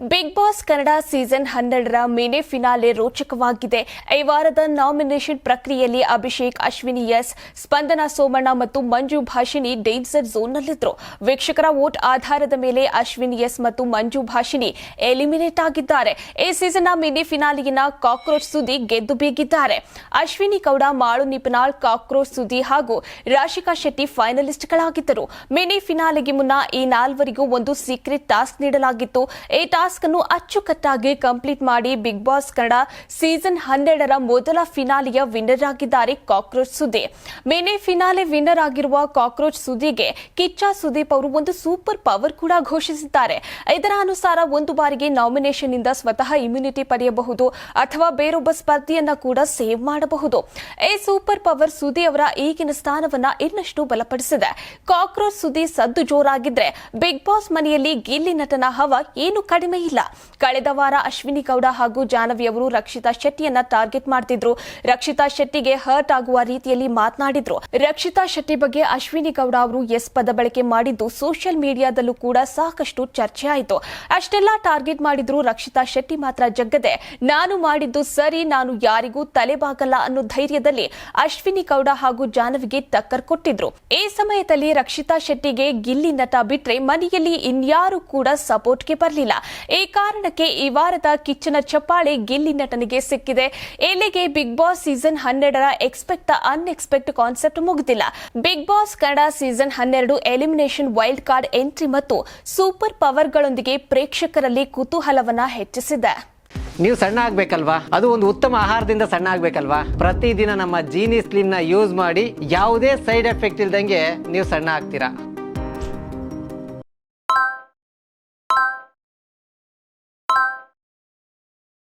Big boss Kannada season ಹನ್ನೆರಡರ mini finale ರೋಚಕವಾಗಿದೆ. ಈ ವಾರದ ನಾಮಿನೇಷನ್ ಪ್ರಕ್ರಿಯೆಯಲ್ಲಿ ಅಭಿಷೇಕ್, ಅಶ್ವಿನಿ, ಎಸ್, ಸ್ಪಂದನ ಸೋಮಣ್ಣ ಮತ್ತು ಮಂಜು ಭಾಷಿಣಿ ಡೇಂಜರ್ ಝೋನ್ನಲ್ಲಿದ್ದರು. ವೀಕ್ಷಕರ ವೋಟ್ ಆಧಾರದ ಮೇಲೆ ಅಶ್ವಿನಿ, ಎಸ್ ಮತ್ತು ಮಂಜು ಭಾಷಿಣಿ ಎಲಿಮಿನೇಟ್ ಆಗಿದ್ದಾರೆ. ಈ ಸೀಸನ್ನ ಮಿನಿ ಫಿನಾಲಿಗಿನ ಕಾಕ್ರೋಚ್ ಸುದ್ದಿ ಗೆದ್ದು ಬೀಗಿದ್ದಾರೆ. ಅಶ್ವಿನಿ ಗೌಡ, ಮಾಳು ನಿಪನಾಳ್, ಕಾಕ್ರೋಚ್ ಸುದ್ದಿ ಹಾಗೂ ರಾಶಿಕಾ ಶೆಟ್ಟಿ ಫೈನಲಿಸ್ಟ್ಗಳಾಗಿದ್ದರು. ಮಿನಿ ಫಿನಾಲೆಗೆ ಮುನ್ನ ಈ ನಾಲ್ವರಿಗೂ ಒಂದು ಸೀಕ್ರೆಟ್ ಟಾಸ್ಕ್ ನೀಡಲಾಗಿತ್ತು. ಈ ಅನ್ನು ಅಚ್ಚುಕಟ್ಟಾಗಿ ಕಂಪ್ಲೀಟ್ ಮಾಡಿ ಬಿಗ್ ಬಾಸ್ ಕನ್ನಡ ಸೀಸನ್ ಹನ್ನೆರಡರ ಮೊದಲ ಫಿನಾಲಿಯ ವಿನ್ನರ್ ಆಗಿದ್ದಾರೆ ಕಾಕ್ರೋಚ್ ಸುದ್ದಿ ಮೇನೆ ಫಿನಾಲೆ ವಿನ್ನರ್ ಆಗಿರುವ ಕಾಕ್ರೋಚ್ ಸುದ್ದಿಗೆ ಕಿಚ್ಚ ಸುದೀಪ್ ಅವರು ಒಂದು ಸೂಪರ್ ಪವರ್ ಕೂಡ ಘೋಷಿಸಿದ್ದಾರೆ. ಇದರ ಅನುಸಾರ ಒಂದು ಬಾರಿಗೆ ನಾಮಿನೇಷನ್ ಇಂದ ಸ್ವತಃ ಇಮ್ಯುನಿಟಿ ಪಡೆಯಬಹುದು ಅಥವಾ ಬೇರೊಬ್ಬ ಸ್ಪರ್ಧಿಯನ್ನ ಕೂಡ ಸೇವ್ ಮಾಡಬಹುದು. ಈ ಸೂಪರ್ ಪವರ್ ಸುದಿ ಅವರ ಈಗಿನ ಸ್ಥಾನವನ್ನ ಇನ್ನಷ್ಟು ಬಲಪಡಿಸಿದೆ. ಕಾಕ್ರೋಚ್ ಸುದಿ ಸದ್ದು ಜೋರಾಗಿದ್ರೆ ಬಿಗ್ ಬಾಸ್ ಮನೆಯಲ್ಲಿ ಗಿಲ್ಲಿ ನಟನ ಹವ ಏನು ಕಡಿಮೆ ಇಲ್ಲ. ಕಳೆದ ವಾರ ಅಶ್ವಿನಿ ಗೌಡ ಹಾಗೂ ಜಾನವಿ ಅವರು ರಕ್ಷಿತಾ ಶೆಟ್ಟಿಯನ್ನ ಟಾರ್ಗೆಟ್ ಮಾಡ್ತಿದ್ರು. ರಕ್ಷಿತಾ ಶೆಟ್ಟಿಗೆ ಹರ್ಟ್ ಆಗುವ ರೀತಿಯಲ್ಲಿ ಮಾತನಾಡಿದ್ರು. ರಕ್ಷಿತಾ ಶೆಟ್ಟಿ ಬಗ್ಗೆ ಅಶ್ವಿನಿ ಗೌಡ ಅವರು ಎಸ್ ಪದ ಬಳಕೆ ಮಾಡಿದ್ದು ಸೋಷಿಯಲ್ ಮೀಡಿಯಾದಲ್ಲೂ ಕೂಡ ಸಾಕಷ್ಟು ಚರ್ಚೆ ಆಯಿತು. ಅಷ್ಟೆಲ್ಲ ಟಾರ್ಗೆಟ್ ಮಾಡಿದ್ರು ರಕ್ಷಿತಾ ಶೆಟ್ಟಿ ಮಾತ್ರ ಜಗ್ಗದೆ. ನಾನು ಮಾಡಿದ್ದು ಸರಿ, ನಾನು ಯಾರಿಗೂ ತಲೆಬಾಗಲ್ಲ ಅನ್ನೋ ಧೈರ್ಯದಲ್ಲಿ ಅಶ್ವಿನಿ ಗೌಡ ಹಾಗೂ ಜಾನವಿಗೆ ಟಕ್ಕರ್ ಕೊಟ್ಟಿದ್ರು. ಈ ಸಮಯದಲ್ಲಿ ರಕ್ಷಿತಾ ಶೆಟ್ಟಿಗೆ ಗಿಲ್ಲಿ ನಟ ಬಿಟ್ರೆ ಮನೆಯಲ್ಲಿ ಇನ್ಯಾರು ಕೂಡ ಸಪೋರ್ಟ್ಗೆ ಬರಲಿಲ್ಲ. ಈ ಕಾರಣಕ್ಕೆ ಈ ವಾರದ ಕಿಚ್ಚನ ಚಪ್ಪಾಳೆ ಗಿಲ್ಲಿ ನಟನಿಗೆ ಸಿಕ್ಕಿದೆ. ಎಲ್ಲಿಗೆ ಬಿಗ್ ಬಾಸ್ ಸೀಸನ್ ಹನ್ನೆರಡರ ಎಕ್ಸ್ಪೆಕ್ಟ್, ಅನ್ಎಕ್ಸ್ಪೆಕ್ಟ್ ಕಾನ್ಸೆಪ್ಟ್ ಮುಗಿದಿಲ್ಲ. ಬಿಗ್ ಬಾಸ್ ಕನ್ನಡ ಸೀಸನ್ ಹನ್ನೆರಡು ಎಲಿಮಿನೇಷನ್ ವೈಲ್ಡ್ ಕಾರ್ಡ್ ಎಂಟ್ರಿ ಮತ್ತು ಸೂಪರ್ ಪವರ್ಗಳೊಂದಿಗೆ ಪ್ರೇಕ್ಷಕರಲ್ಲಿ ಕುತೂಹಲವನ್ನ ಹೆಚ್ಚಿಸಿದೆ. ನೀವು ಸಣ್ಣ ಆಗ್ಬೇಕಲ್ವಾ? ಅದು ಒಂದು ಉತ್ತಮ ಆಹಾರದಿಂದ ಸಣ್ಣ ಆಗ್ಬೇಕಲ್ವಾ? ಪ್ರತಿದಿನ ನಮ್ಮ ಜೀನಿ ಸ್ಲಿಮ್ನ ಯೂಸ್ ಮಾಡಿ ಯಾವುದೇ ಸೈಡ್ ಎಫೆಕ್ಟ್ ಇಲ್ದಂಗೆ ನೀವು ಸಣ್ಣ ಆಗ್ತೀರಾ?